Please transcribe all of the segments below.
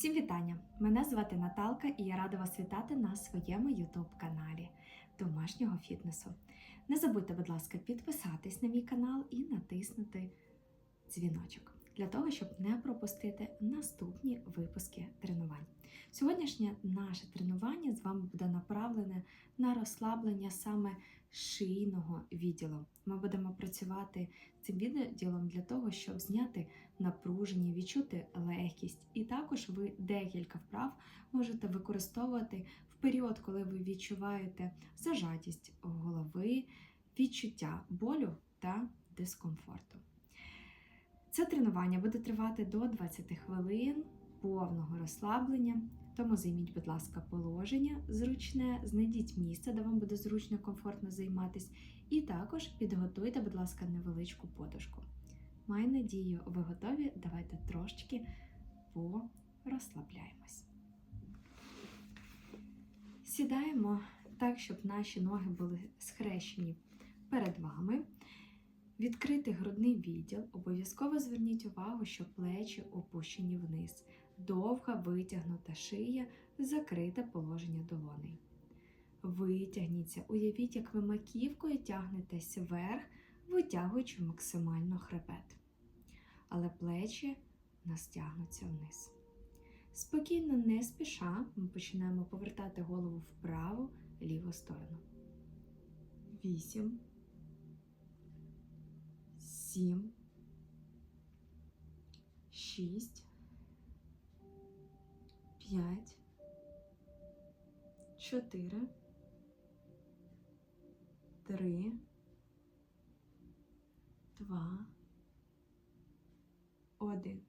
Всім вітання! Мене звати Наталка і я рада вас вітати на своєму YouTube каналі домашнього фітнесу. Не забудьте, будь ласка, підписатись на мій канал і натиснути дзвіночок для того, щоб не пропустити наступні випуски тренувань. Сьогоднішнє наше тренування з вами буде направлене на розслаблення саме шийного відділу. Ми будемо працювати цим відділом для того, щоб зняти напруження, відчути легкість. І також ви декілька вправ можете використовувати в період, коли ви відчуваєте зажатість голови, відчуття болю та дискомфорту. Це тренування буде тривати до 20 хвилин повного розслаблення. Тому займіть, будь ласка, положення зручне, знайдіть місце, де вам буде зручно, комфортно займатися, і також підготуйте, будь ласка, невеличку подушку. Маю надію, ви готові. Давайте трошечки порозслабляємось. Сідаємо так, щоб наші ноги були схрещені перед вами. Відкритий грудний відділ. Обов'язково зверніть увагу, що плечі опущені вниз. Довга витягнута шия, закрите положення долоней. Витягніться, уявіть, як ви маківкою тягнетесь вверх, витягуючи максимально хребет. Але плечі нас тягнуться вниз. Спокійно, не спіша, ми починаємо повертати голову в ліву сторону. Вісім. Сім. Шість. П'ять. Чотири. Три. Два. Один.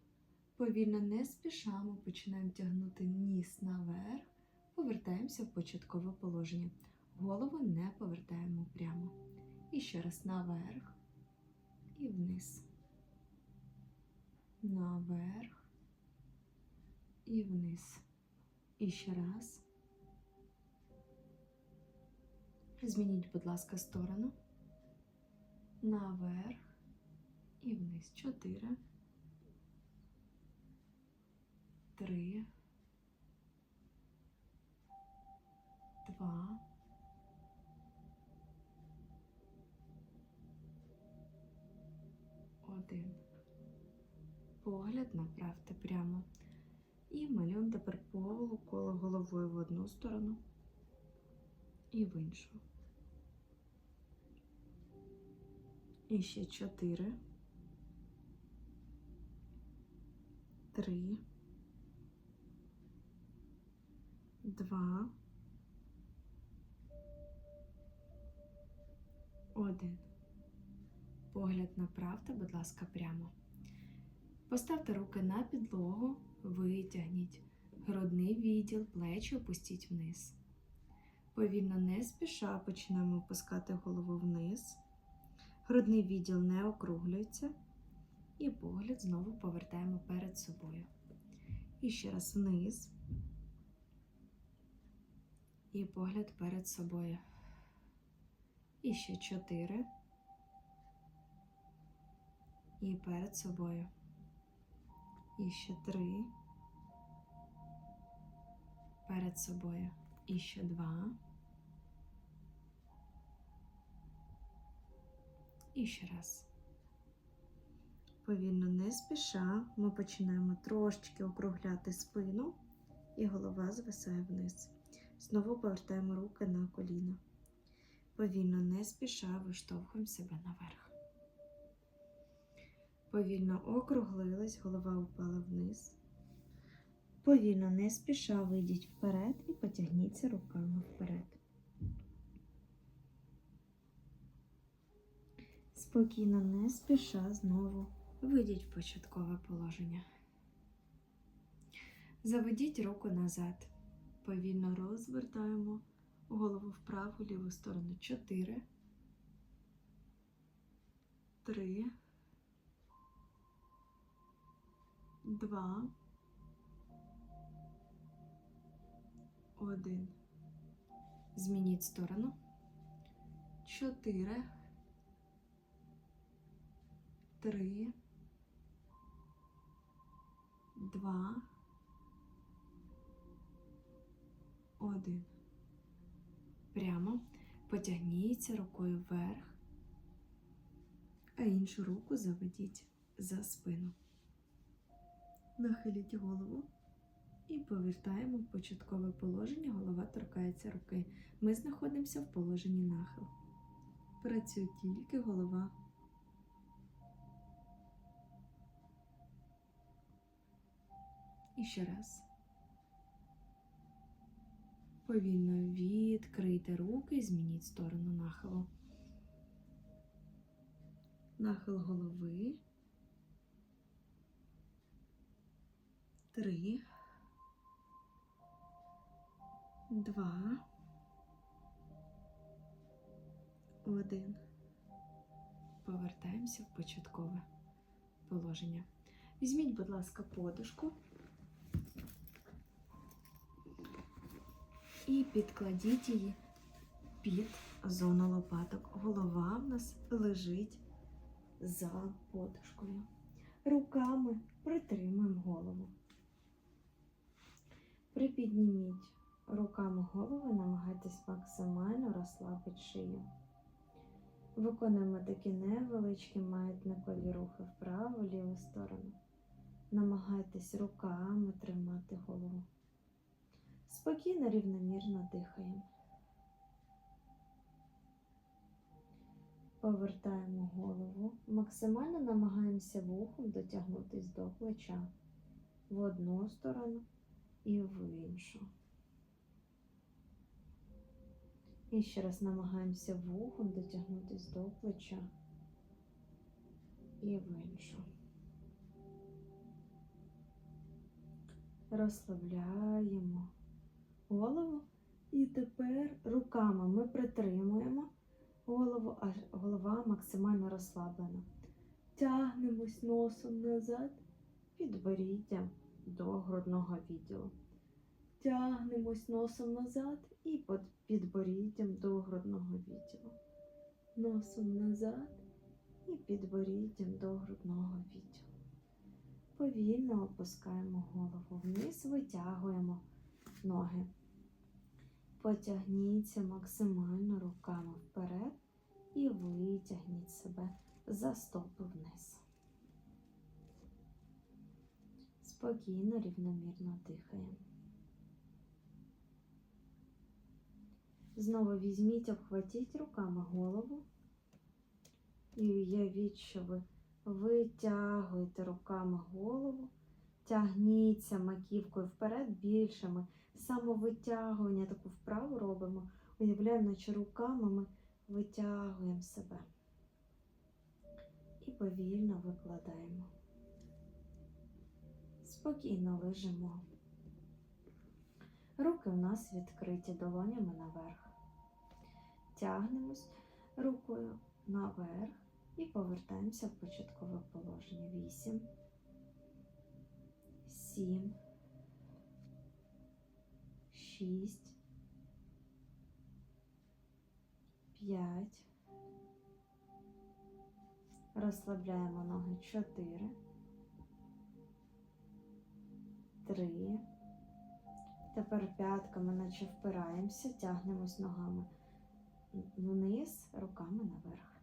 Повільно не спіша ми починаємо тягнути ніс наверх, повертаємося в початкове положення. Голову не повертаємо прямо. І ще раз наверх і вниз. Наверх і вниз. І ще раз. Змініть, будь ласка, сторону. Наверх і вниз. Чотири. Три. Два. Один. Погляд направте прямо. І малюємо тепер полу коло головою в одну сторону і в іншу. І ще чотири. Три. Два. Один. Погляд направте, будь ласка, прямо. Поставте руки на підлогу, витягніть грудний відділ, плечі опустіть вниз. Повільно не спіша починаємо опускати голову вниз. Грудний відділ не округлюється. І погляд знову повертаємо перед собою. І ще раз вниз. І погляд перед собою. І ще чотири. І перед собою. І ще три. Перед собою. І ще два. І ще раз. Повільно не спіша, ми починаємо трошечки округляти спину, і голова звисає вниз. Знову повертаємо руки на коліна. Повільно не спіша виштовхуємо себе наверх. Повільно округлилась, голова упала вниз. Повільно не спіша вийдіть вперед і потягніться руками вперед. Спокійно, не спіша знову вийдіть в початкове положення. Заведіть руку назад. Повільно розвертаємо голову в праву ліву сторону. Чотири. Три. Два. Один. Змініть сторону. Чотири. Три. Два. Один. Прямо потягніться рукою вверх, а іншу руку заведіть за спину. Нахиліть голову і повертаємо в початкове положення. Голова торкається руки. Ми знаходимося в положенні нахил. Працює тільки голова. І ще раз. Повільно відкрийте руки і змініть сторону нахилу. Нахил голови. Три. Два. Один. Повертаємося в початкове положення. Візьміть, будь ласка, подушку. І підкладіть її під зону лопаток. Голова в нас лежить за подушкою. Руками притримуємо голову. Припідніміть руками голову, намагайтесь максимально розслабити шию. Виконуємо такі невеличкі маятникові рухи вправо, ліву сторону. Намагайтесь руками тримати голову. Спокійно, рівномірно дихаємо. Повертаємо голову, максимально намагаємося вухом дотягнутися до плеча в одну сторону і в іншу. І ще раз намагаємося вухом дотягнутися до плеча і в іншу. Розслабляємо голову. І тепер руками ми притримуємо голову, а голова максимально розслаблена. Тягнемось носом назад, підборіддям до грудного відділу. Тягнемось носом назад і під підборіддям до грудного відділу. Носом назад і підборіддям до грудного відділу. Повільно опускаємо голову вниз, витягуємо ноги. Потягніться максимально руками вперед і витягніть себе за стопи вниз. Спокійно, рівномірно дихаємо. Знову візьміть, обхватіть руками голову і уявіть, що ви витягуєте руками голову, тягніться маківкою вперед більшими самовитягування, таку вправу робимо. Уявляємо, наче руками ми витягуємо себе. І повільно викладаємо. Спокійно лежимо. Руки у нас відкриті долонями наверх. Тягнемось рукою наверх і повертаємося в початкове положення. Вісім, сім шість, п'ять. Розслабляємо ноги чотири, три. Тепер п'ятками наче впираємося, тягнемось ногами вниз, руками наверх.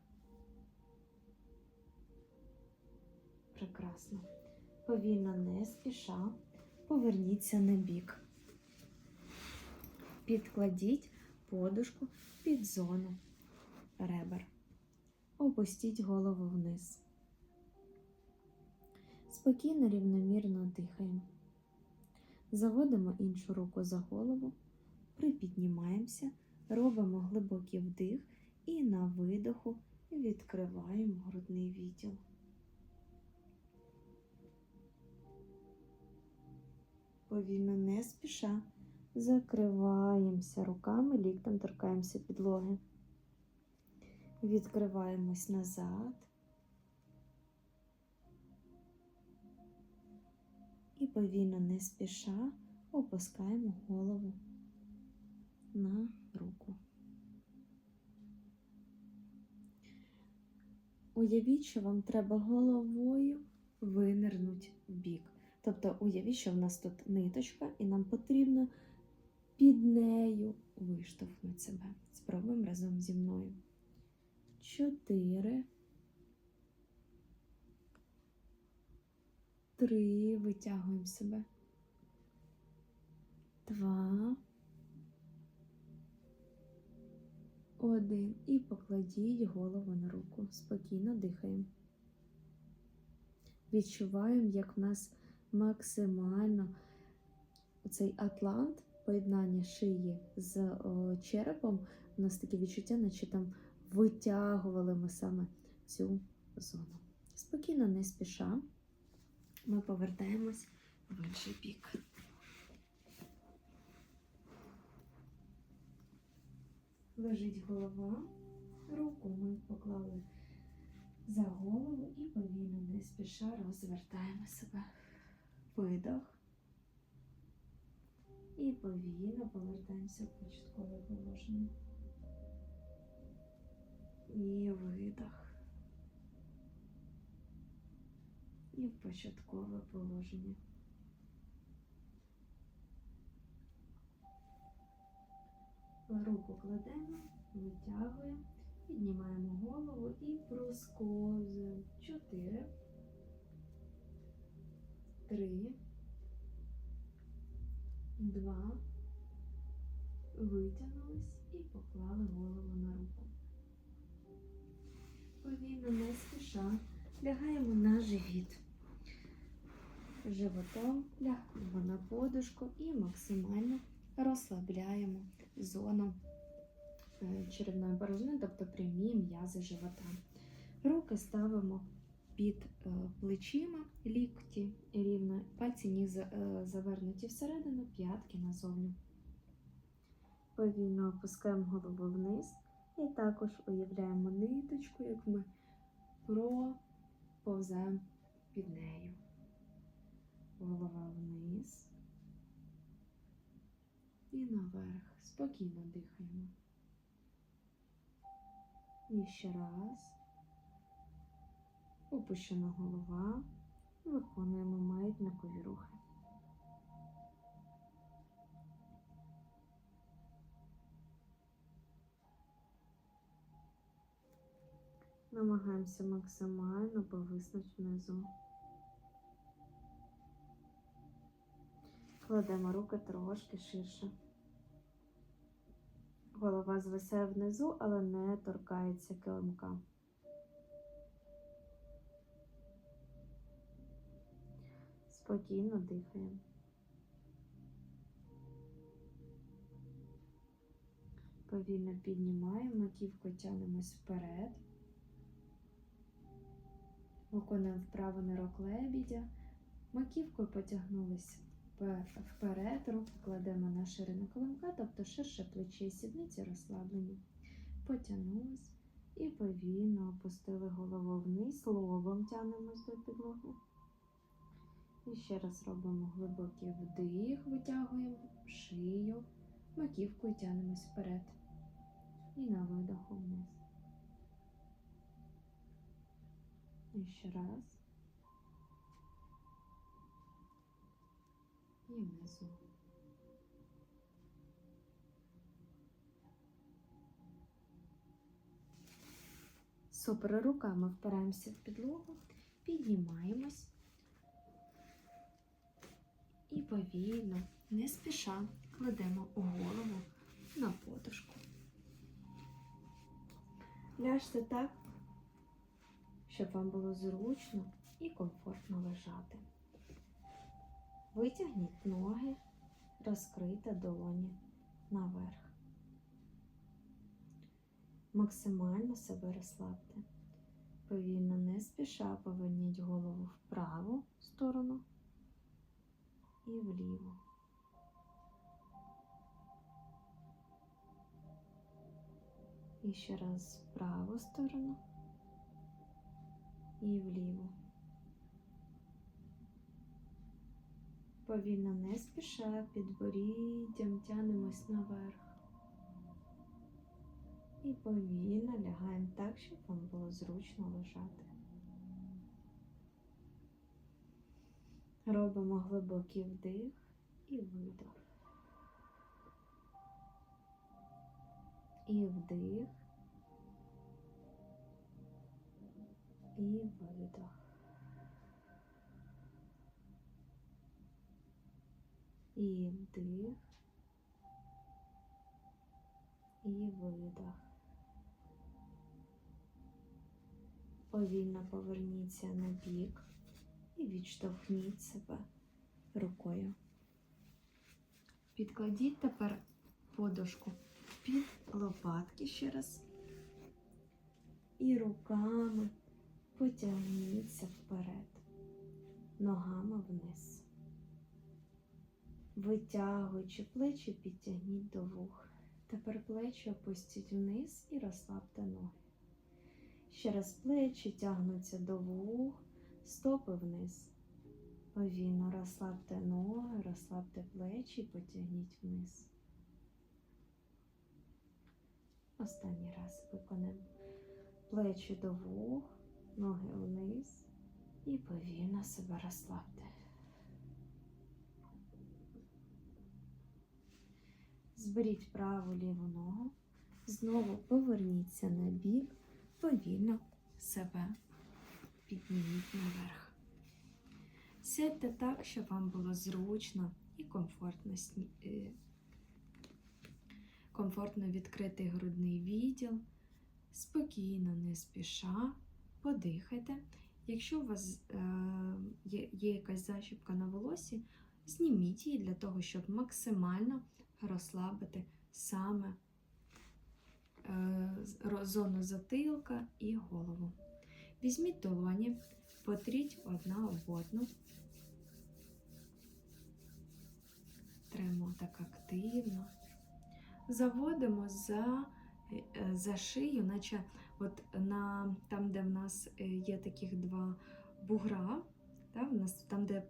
Прекрасно. Повільно не спіша, поверніться на бік підкладіть подушку під зону ребер. Опустіть голову вниз. Спокійно, рівномірно дихаємо. Заводимо іншу руку за голову, припіднімаємося, робимо глибокий вдих і на видоху відкриваємо грудний відділ. Повільно не спіша. Закриваємося руками, ліктем торкаємося підлоги. Відкриваємось назад. І повільно не спіша опускаємо голову на руку. Уявіть, що вам треба головою винирнути в бік. Тобто уявіть, що в нас тут ниточка, і нам потрібно під нею виштовхнути себе. Спробуємо разом зі мною. Чотири. Три. Витягуємо себе. Два. Один. І покладіть голову на руку. Спокійно дихаємо. Відчуваємо, як в нас максимально цей атлант, поєднання шиї з о, черепом, у нас таке відчуття, наче там витягували ми саме цю зону. Спокійно, не спіша, ми повертаємось в інший бік. Лежить голова, руку ми поклали за голову і повільно, не спіша розвертаємо себе. Видох. І повільно повертаємося в початкове положення. І видох. І в початкове положення. Руку кладемо, витягуємо, піднімаємо голову і просковзуємо. Чотири. Три. Два. Витягнулись і поклали голову на руку. Повільно, не спіша, лягаємо на живіт. Животом лягаємо на подушку і максимально розслабляємо зону е, черевної борозни, тобто прямі м'язи живота. Руки ставимо під е, плечима, лікті рівно, пальці ніг е, завернуті всередину, п'ятки назовні. Повільно опускаємо голову вниз і також уявляємо ниточку, як ми проповзаємо під нею. Голова вниз і наверх. Спокійно дихаємо. І ще раз. Опущена голова. Виконуємо маятникові рухи. Намагаємося максимально повиснути внизу. Кладемо руки трошки ширше. Голова звисає внизу, але не торкається килимка. Спокійно дихаємо. Повільно піднімаємо, маківку тягнемось вперед. Виконуємо вправо на рок лебідя. Маківкою потягнулись вперед, руки кладемо на ширину килимка, тобто ширше плече і сідниці розслаблені. Потягнулись і повільно опустили голову вниз, лобом тягнемось до підлоги. І ще раз робимо глибокий вдих, витягуємо шию, маківкою тягнемось вперед. І на видоху вниз. І ще раз. І внизу. Супер. Руками впираємося в підлогу, піднімаємось. І повільно, не спіша, кладемо голову на подушку. Ляжте так, щоб вам було зручно і комфортно лежати. Витягніть ноги, розкрийте долоні наверх. Максимально себе розслабте. Повільно, не спіша поверніть голову в праву сторону і вліво. І ще раз в праву сторону і вліво. Повільно не спіша, підборіддям тянемось наверх. І повільно лягаємо так, щоб вам було зручно лежати. Робимо глибокий вдих і видох. І вдих. І видох. І вдих. І видох. Повільно поверніться на бік і відштовхніть себе рукою. Підкладіть тепер подушку під лопатки ще раз. І руками потягніться вперед, ногами вниз. Витягуючи плечі, підтягніть до вух. Тепер плечі опустіть вниз і розслабте ноги. Ще раз плечі тягнуться до вух, стопи вниз. Повільно розслабте ноги, розслабте плечі, потягніть вниз. Останній раз виконаємо плечі до вух, ноги вниз і повільно себе розслабте. Зберіть праву ліву ногу, знову поверніться на бік, повільно себе підніміть наверх. Сядьте так, щоб вам було зручно і комфортно, е, комфортно відкритий грудний відділ. Спокійно, не спіша, подихайте. Якщо у вас е, є, якась защіпка на волосі, зніміть її для того, щоб максимально розслабити саме е, зону затилка і голову. Візьміть долоні, потріть одна об одну. Тремо так активно. Заводимо за, е, за шию, наче от на, там, де в нас е, є таких два бугра, та, в нас, там, де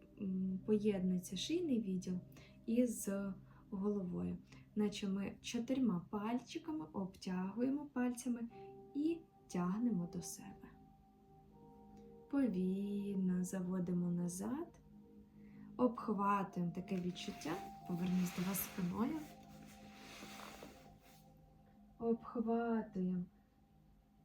поєднується шийний відділ із головою. Наче ми чотирма пальчиками обтягуємо пальцями і тягнемо до себе. Повільно заводимо назад, обхватуємо таке відчуття, повернусь до вас спиною. Обхватуємо.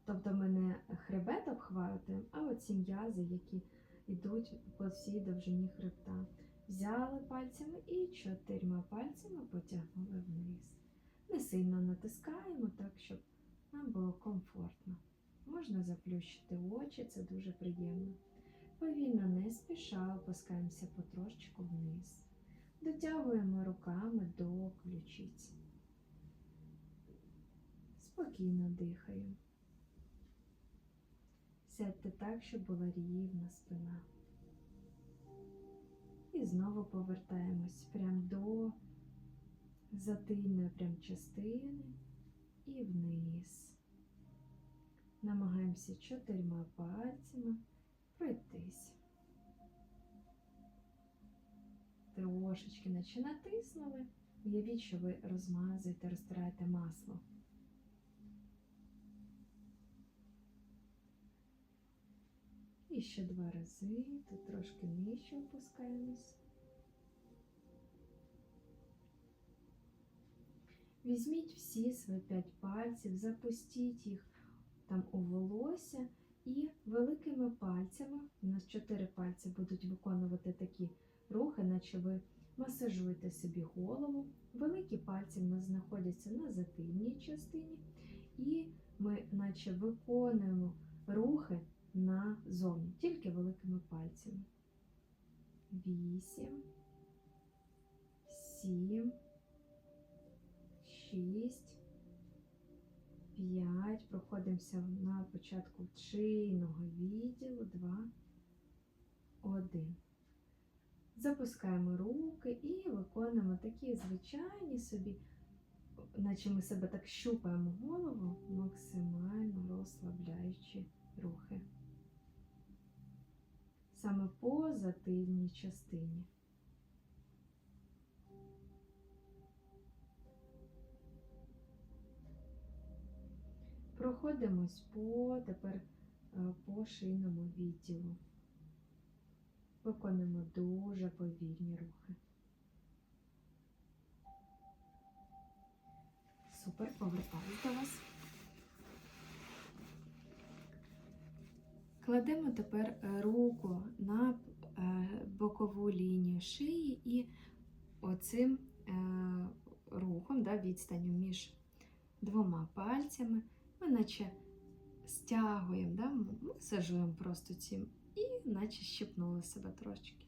Тобто ми не хребет обхватуємо, а оці м'язи, які йдуть по всій довжині хребта. Взяли пальцями і чотирма пальцями потягнули вниз. Не сильно натискаємо так, щоб нам було комфортно. Можна заплющити очі, це дуже приємно. Повільно, не спіша, опускаємося потрошечку вниз. Дотягуємо руками до ключиць. Спокійно дихаємо. Сядьте так, щоб була рівна спина. І знову повертаємось прямо до затильної прям частини і вниз. Намагаємося чотирма пальцями пройтись. Трошечки наче натиснули. Уявіть, що ви розмазуєте, розтираєте масло. І ще два рази, тут трошки нижче опускаємось. Візьміть всі свої п'ять пальців, запустіть їх там у волосся і великими пальцями, у нас чотири пальці будуть виконувати такі рухи, наче ви масажуєте собі голову. Великі пальці в нас знаходяться на затильній частині, і ми, наче виконуємо рухи назовні, тільки великими пальцями. Вісім, сім, шість, п'ять. Проходимося на початку шийного відділу. Два, один. Запускаємо руки і виконуємо такі звичайні собі, наче ми себе так щупаємо голову, максимально розслабляючи рухи. Саме по затильній частині. Проходимось по тепер е, по шийному відділу. Виконуємо дуже повільні рухи. Супер, повертаюсь до вас. Кладемо тепер е, руку на е, бокову лінію шиї і оцим рухом, да, відстанню між двома пальцями, ми наче стягуємо, да, масажуємо просто цим і наче щепнули себе трошечки.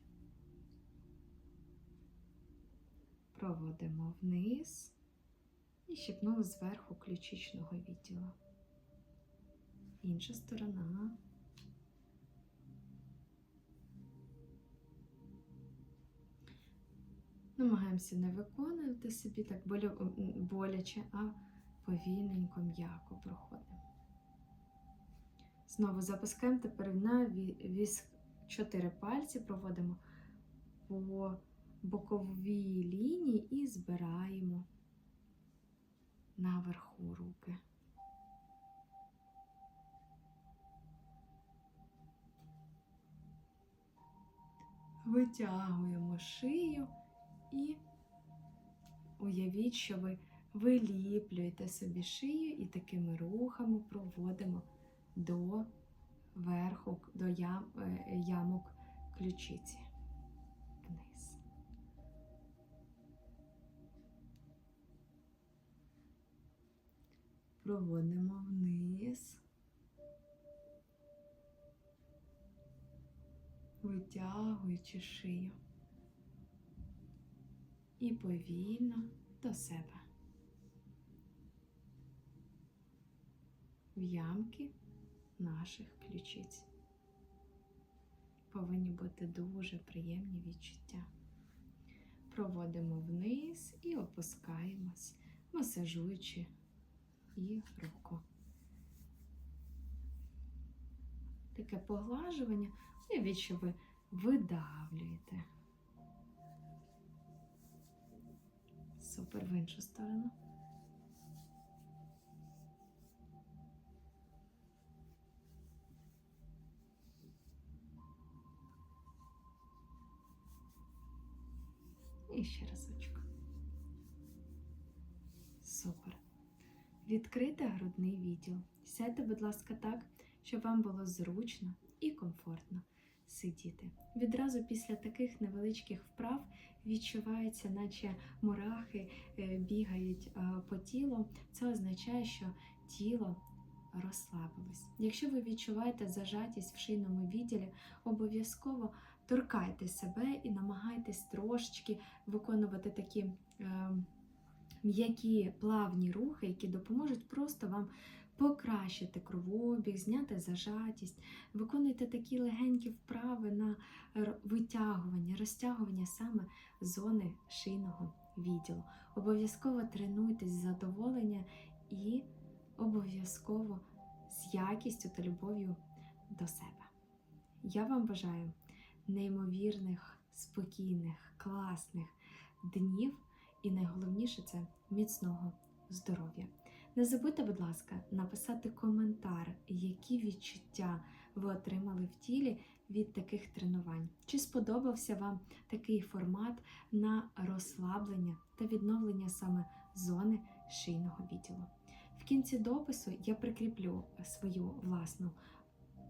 Проводимо вниз і щепнули зверху ключичного відділу. Інша сторона. Намагаємося не виконувати собі так боляче, а повільненько, м'яко проходимо. Знову запускаємо тепер на ві- віск чотири пальці, проводимо по боковій лінії і збираємо наверху руки. Витягуємо шию і уявіть, що ви виліплюєте собі шию і такими рухами проводимо до верху, до ям, е, ямок ключиці. Вниз. Проводимо вниз. Витягуючи шию. І повільно до себе. В ямки наших ключиць. Повинні бути дуже приємні відчуття. Проводимо вниз і опускаємось, масажуючи і руку. Таке поглажування, уявіть, що ви видавлюєте. Супер в іншу сторону. І ще разочок. Супер. Відкрити грудний відділ. Сядьте, будь ласка, так, щоб вам було зручно і комфортно сидіти. Відразу після таких невеличких вправ відчувається, наче мурахи е, бігають е, по тілу. Це означає, що тіло розслабилось. Якщо ви відчуваєте зажатість в шийному відділі, обов'язково торкайте себе і намагайтесь трошечки виконувати такі е, м'які плавні рухи, які допоможуть просто вам покращити кровообіг, зняти зажатість. Виконуйте такі легенькі вправи на витягування, розтягування саме зони шийного відділу. Обов'язково тренуйтесь з задоволення і обов'язково з якістю та любов'ю до себе. Я вам бажаю неймовірних, спокійних, класних днів і найголовніше це міцного здоров'я. Не забудьте, будь ласка, написати коментар, які відчуття ви отримали в тілі від таких тренувань. Чи сподобався вам такий формат на розслаблення та відновлення саме зони шийного відділу? В кінці допису я прикріплю свою власну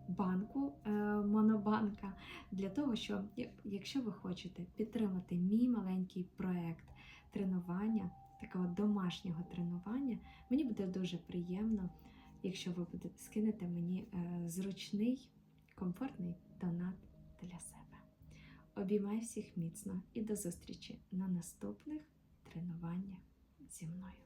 банку е, монобанка для того, що якщо ви хочете підтримати мій маленький проект тренування, такого домашнього тренування, мені буде дуже приємно, якщо ви будете скинете мені е, зручний, комфортний донат для себе. Обіймаю всіх міцно і до зустрічі на наступних тренуваннях зі мною.